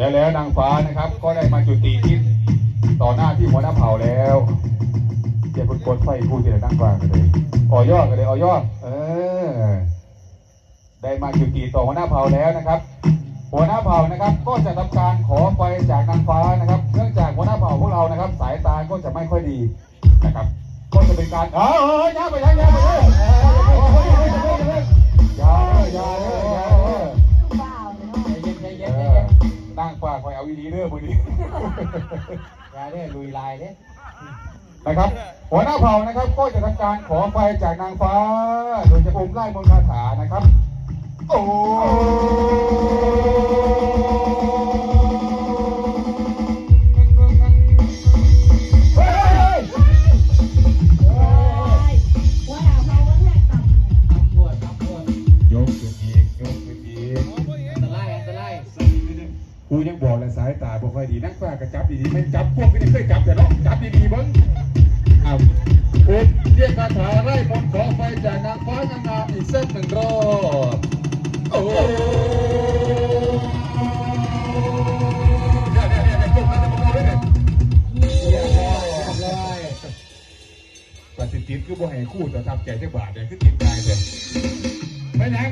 แล้วแล้วนางฟ้านะครับ ก็ได้มาจุติที่ต่อหน้าที่หัวหน้าเผ่าแล้วเจ็บกดไฟพูดที่ไหนนั่งกลางกันเลยออยอดกันเลยออยอดเออ ได้มาจุติต่อหัวหน้าเผ่าแล้วนะครับ หัวหน้าเผ่านะครับ ก็จะทำการขอไฟจากนางฟ้านะครับ เนื่องจากหัวหน้าเผ่าพวกเรานะครับ สายตาก็จะไม่ค่อยดีนะครับ ก็จะเป็นการเออเออย่าไปย่าย่าไปเลยเออย่ เอาอีดีเด้อบุดีอย่าได้ลุยลายเด้นะครับ หัวหน้าเผ่านะครับ ก็จะทำการขอไฟจากนางฟ้า โดยจะอมไล่มนต์คาถานะครับ โอ้ ยังบอกเลยสายตาบ่ค่อยดีนักฟ้ากระจับดีๆไม่จับพวกนี้เคยจับแต่เนาะจับดีๆเบิ้งอ้าวโอ้เรียกคาถาไล่มนต์ขอไฟจากนางฟ้านางงามอีกเสักหนึ่งรอบโอ้ปฏิทินคือบ่ให้คู่ต่ทำใจจักบาทเลยคือติดใจเลยไม่ยัง